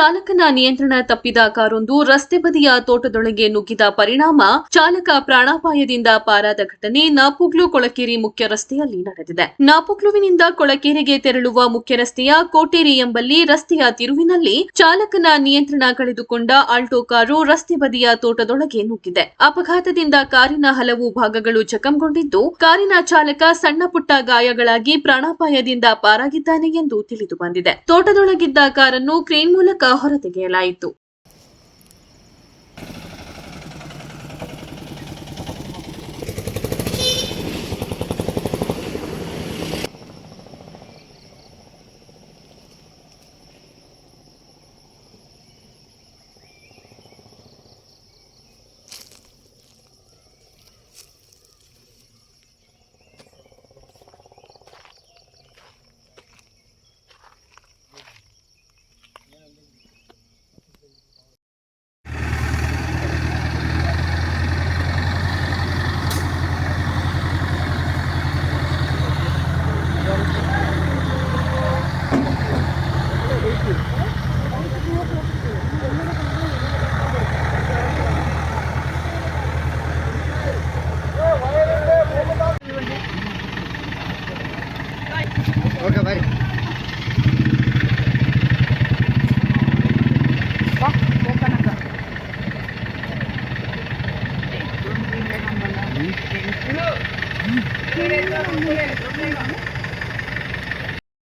ಚಾಲಕನ ನಿಯಂತ್ರಣ ತಪ್ಪಿದ ಕಾರೊಂದು ರಸ್ತೆ ಬದಿಯ ತೋಟದೊಳಗೆ ನುಗ್ಗಿದ ಪರಿಣಾಮ ಚಾಲಕ ಪ್ರಾಣಾಪಾಯದಿಂದ ಪಾರಾದ ಘಟನೆ ನಾಪುಗ್ಲು ಕೊಳಕೇರಿ ಮುಖ್ಯ ರಸ್ತೆಯಲ್ಲಿ ನಡೆದಿದೆ. ನಾಪುಗ್ಲುವಿನಿಂದ ಕೊಳಕೇರಿಗೆ ತೆರಳುವ ಮುಖ್ಯ ರಸ್ತೆಯ ಕೋಟೇರಿ ಎಂಬಲ್ಲಿ ರಸ್ತೆಯ ತಿರುವಿನಲ್ಲಿ ಚಾಲಕನ ನಿಯಂತ್ರಣ ಕಳೆದುಕೊಂಡ ಆಲ್ಟೋ ಕಾರು ರಸ್ತೆ ಬದಿಯ ತೋಟದೊಳಗೆ ನುಗ್ಗಿದೆ. ಅಪಘಾತದಿಂದ ಕಾರಿನ ಹಲವು ಭಾಗಗಳು ಜಖಂಗೊಂಡಿದ್ದು, ಕಾರಿನ ಚಾಲಕ ಸಣ್ಣ ಪುಟ್ಟ ಗಾಯಗಳಾಗಿ ಪ್ರಾಣಾಪಾಯದಿಂದ ಪಾರಾಗಿದ್ದಾನೆ ಎಂದು ತಿಳಿದು ಬಂದಿದೆ. ತೋಟದೊಳಗಿದ್ದ ಕಾರನ್ನು ಕ್ರೇನ್ ಮೂಲಕ dos horas te queda el. Okay ಬರ್ರಿ Thank you.